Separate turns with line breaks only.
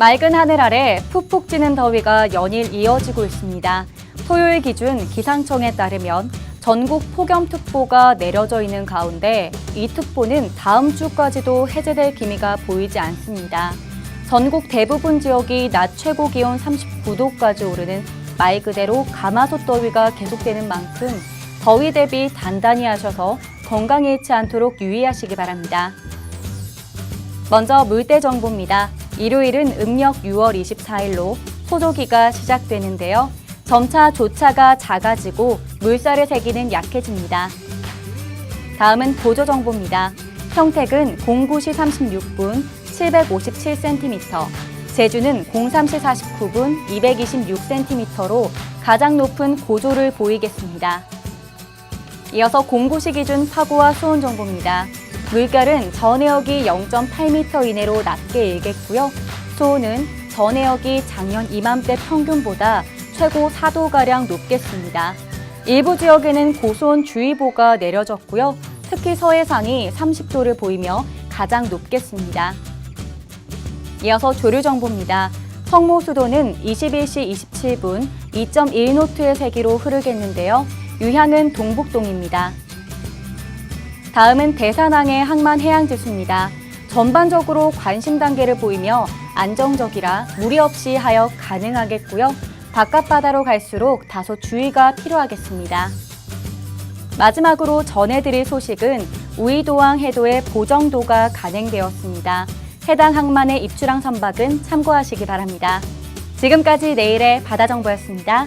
맑은 하늘 아래 푹푹 찌는 더위가 연일 이어지고 있습니다. 토요일 기준 기상청에 따르면 전국 폭염특보가 내려져 있는 가운데 이 특보는 다음 주까지도 해제될 기미가 보이지 않습니다. 전국 대부분 지역이 낮 최고 기온 39도까지 오르는 말 그대로 가마솥 더위가 계속되는 만큼 더위 대비 단단히 하셔서 건강에 잃지 않도록 유의하시기 바랍니다. 먼저 물때 정보입니다. 일요일은 음력 6월 24일로 소조기가 시작되는데요. 점차 조차가 작아지고 물살의 세기는 약해집니다. 다음은 보조 정보입니다. 평택은 09시 36분 757cm, 제주는 03시 49분 226cm로 가장 높은 고조를 보이겠습니다. 이어서 09시 기준 파고와 수온 정보입니다. 물결은 전해역이 0.8m 이내로 낮게 일겠고요. 수온은 전해역이 작년 이맘때 평균보다 최고 4도가량 높겠습니다. 일부 지역에는 고수온 주의보가 내려졌고요. 특히 서해상이 30도를 보이며 가장 높겠습니다. 이어서 조류 정보입니다. 성모 수도는 21시 27분 2.1노트의 세기로 흐르겠는데요. 유향은 동북동입니다. 다음은 대산항의 항만 해양 지수입니다. 전반적으로 관심 단계를 보이며 안정적이라 무리 없이 하역 가능하겠고요. 바깥 바다로 갈수록 다소 주의가 필요하겠습니다. 마지막으로 전해드릴 소식은 우이도항 해도의 보정도가 간행되었습니다. 해당 항만의 입출항 선박은 참고하시기 바랍니다. 지금까지 내일의 바다정보였습니다.